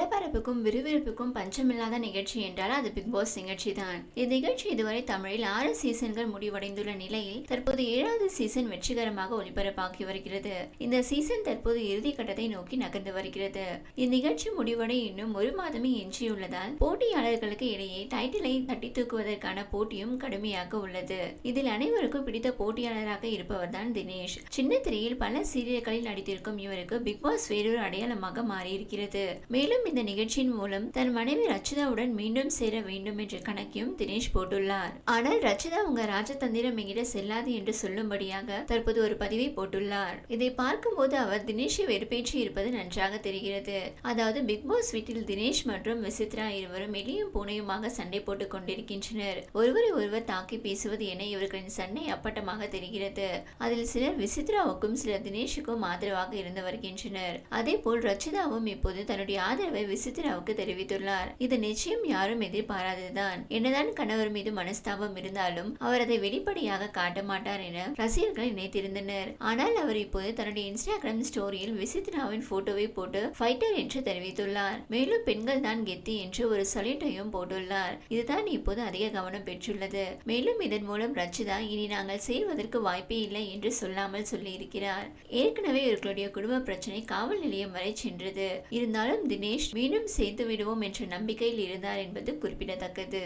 பரபரப்புக்கும் விறுவிறுப்புக்கும் பஞ்சமில்லாத நிகழ்ச்சி என்றால் அது பிக் பாஸ் நிகழ்ச்சி தான் இந்நிகழ்ச்சி இதுவரை தமிழில் ஆறு சீசன்கள் முடிவடைந்துள்ள நிலையில் தற்போது ஏழாவது சீசன் வெற்றிகரமாக ஒளிபரப்பாகி வருகிறது. இந்த சீசன் தற்போது இறுதி கட்டத்தை நோக்கி நகர்ந்து வருகிறது. இந்நிகழ்ச்சி முடிவடைய இன்னும் ஒரு மாதமே எஞ்சியுள்ளதால் போட்டியாளர்களுக்கு இடையே டைட்டிலை தட்டி தூக்குவதற்கான போட்டியும் கடுமையாக உள்ளது. இதில் அனைவருக்கும் பிடித்த போட்டியாளராக இருப்பவர் தான் தினேஷ். சின்ன திரையில் பல சீரியல்களில் நடித்திருக்கும் இவருக்கு பிக் பாஸ் வேறொரு அடையாளமாக மாறியிருக்கிறது. மேலும் இந்த நிகழ்ச்சியின் மூலம் தன் மனைவி ரச்சிதாவுடன் மீண்டும் சேர வேண்டும் என்ற கணக்கையும் தினேஷ் போட்டுள்ளார். ஆனால் ரச்சிதா உங்க ராஜதந்திரம் எங்கிட்ட செல்லாது என்று சொல்லும்படியாக தற்போது ஒரு பதிவை போட்டுள்ளார். இதை பார்க்கும்போது அவர் தினேஷை வெறுப்பேற்றி இருப்பது நன்றாக தெரிகிறது. அதாவது பிக் பாஸ் வீட்டில் தினேஷ் மற்றும் விசித்ரா இருவரும் எலியும் பூனையுமாக சண்டை போட்டுக் கொண்டிருக்கின்றனர். ஒருவரை ஒருவர் தாக்கி பேசுவது என இவர்களின் சண்டை அப்பட்டமாக தெரிகிறது. அதில் சிலர் விசித்ராவுக்கும் சிலர் தினேஷுக்கும் ஆதரவாக இருந்து வருகின்றனர். அதே போல் ரச்சிதாவும் இப்போது தன்னுடைய ஆதரவை விசித்ராவுக்கு தெரிவித்துள்ளார். இது நிச்சயம் யாரும் எதிர்பாராததுதான். என்னதான் கணவர் மீது மனஸ்தாபம் இருந்தாலும் அவர் அதை வெளிப்படையாக காட்ட மாட்டார் என ரசிகர்கள் நினைத்திருந்தனர். ஆனால் அவர் இப்போது தன்னுடைய இன்ஸ்டாகிராம் ஸ்டோரியில் விசித்ராவின் போட்டோவை போட்டு ஃபைட்டர் என்று தெரிவித்துள்ளார். மேலும் பெண்கள் தான் கெத்தி என்று ஒரு சொலிட்டையும் போட்டுள்ளார். இதுதான் இப்போது அதிக கவனம் பெற்றுள்ளது. மேலும் இதன் மூலம் ரச்சிதா இனி நாங்கள் சேர்வதற்கு வாய்ப்பே இல்லை என்று சொல்லாமல் சொல்லியிருக்கிறார். ஏற்கனவே இவர்களுடைய குடும்ப பிரச்சனை காவல் நிலையம் வரை சென்றது. இருந்தாலும் தினேஷ் மீண்டும் சேர்த்து விடுவோம் என்ற நம்பிக்கையில் இருந்தார் என்பது குறிப்பிடத்தக்கது.